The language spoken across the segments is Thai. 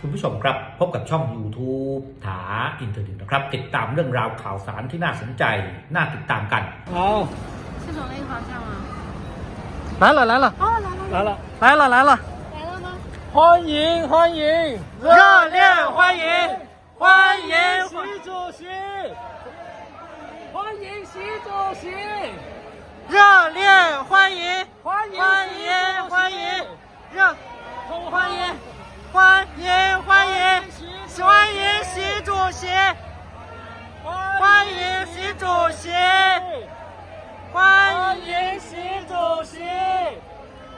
คุณผู้ชมครับ พบกับช่อง YouTube ถาอินเทอร์เน็ตนะครับ ติดตามเรื่องราวข่าวสารที่น่าสนใจ น่าติดตามกัน 好，是从那个方向吗？来了来了哦，来了来了来了来了，来了吗？欢迎欢迎，热烈欢迎欢迎习主席，欢迎习主席， 席，欢迎习主席。欢迎习主席，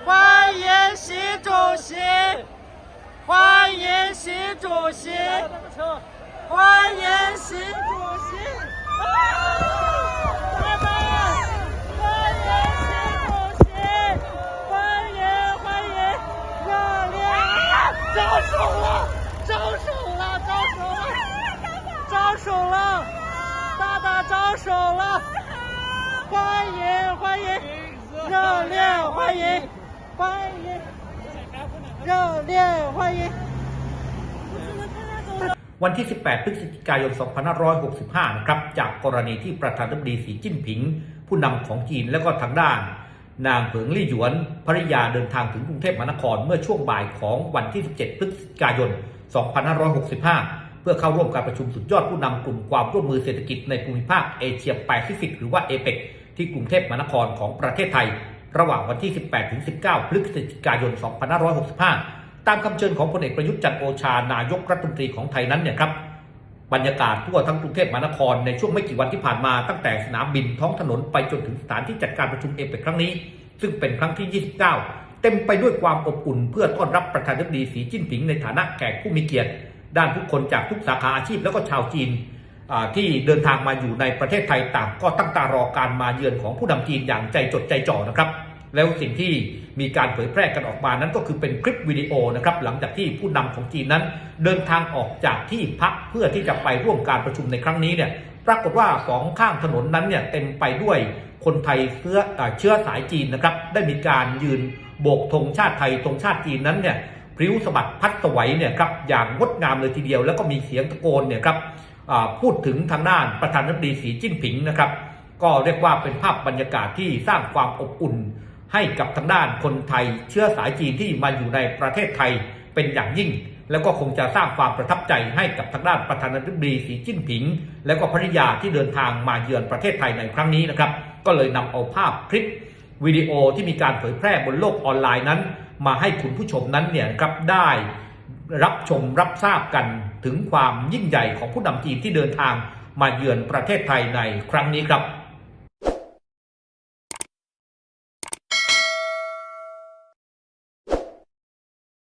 欢迎习主席，欢迎习主席，欢迎习招手了，大大招手了。欢迎欢迎，热烈欢迎，欢迎，热烈欢迎。 วันที่ 18 พฤศจิกายน 2565 นะครับ จากกรณีที่ประธานาธิบดีสีจิ้นผิง ผู้นำของจีนและก็ทางด้าน นางเผิงลี่หยวนภริยาเดินทางถึงกรุงเทพมหานครเมื่อช่วงบ่ายของวันที่ 17 พฤศจิกายน 2565 เพื่อเข้าร่วมการประชุมสุดยอดผู้นำกลุ่มความร่วมมือเศรษฐกิจในภูมิภาคเอเชียแปซิฟิกหรือว่าเอเปกที่กรุงเทพมหานครของประเทศไทย ระหว่างวันที่ 18-19 พฤศจิกายน 2565 ตามคำเชิญของพลเอกประยุทธ์จันทร์โอชานายกรัฐมนตรีของไทยนั้นเนี่ยครับบรรยากาศทั่วทั้งกรุงเทพมหานครในช่วงไม่กี่วันที่ผ่านมาตั้งแต่สนามบินท้องถนนไปจนถึงสถานที่จัดการประชุมเอเปกครั้งนี้ ซึ่งเป็นครั้งที่ 29 เต็มไปด้วยความอบอุ่นเพื่อต้อนรับประธานาธิบดีสีจิ้นผิงในฐานะแขกผู้มีเกียรติ ด้านผู้คนจากทุกสาขาอาชีพแล้วก็ชาวจีนที่เดินทางมาอยู่ในประเทศไทยต่างก็ตั้งตารอการมาเยือนของผู้นำจีนอย่างใจจดใจจ่อนะครับ แล้วสิ่งที่มีการเผยแพร่กันออกมานั้นก็คือเป็นคลิปวิดีโอนะครับหลังจากที่ผู้นำของจีนนั้น เดินทางออกจากที่พักเพื่อที่จะไปร่วมการประชุมในครั้งนี้เนี่ยปรากฏว่าสองข้างถนนนั้นเนี่ยเต็มไปด้วยคนไทยเชื้อเชื้อสายจีนนะครับได้มีการยืนโบกธงชาติไทยธงชาติจีนนั้นเนี่ย พริ้วสะบัดพัดสวัยเนี่ยครับอย่างงดงามเลยทีเดียว แล้วก็มีเสียงตะโกนเนี่ยครับพูดถึงทางด้านประธานาธิบดีสีจิ้นผิงนะครับ ก็เรียกว่าเป็นภาพบรรยากาศที่สร้างความอบอุ่น ให้กับทางด้านคนไทย เชื้อสายจีนที่มาอยู่ในประเทศไทยเป็นอย่างยิ่ง แล้วก็คงจะสร้างความประทับใจให้กับทางด้านประธานาธิบดีสีจิ้นผิง และก็ภริยาที่เดินทางมาเยือนประเทศไทยในครั้งนี้นะครับ ก็เลยนำเอาภาพคลิป วิดีโอที่มีการเผยแพร่บนโลกออนไลน์นั้น มาให้คุณผู้ชมนั้นเนี่ยครับได้รับชมรับทราบกันถึงความยิ่งใหญ่ของผู้นำจีนที่เดินทางมาเยือนประเทศไทยในครั้งนี้ครับ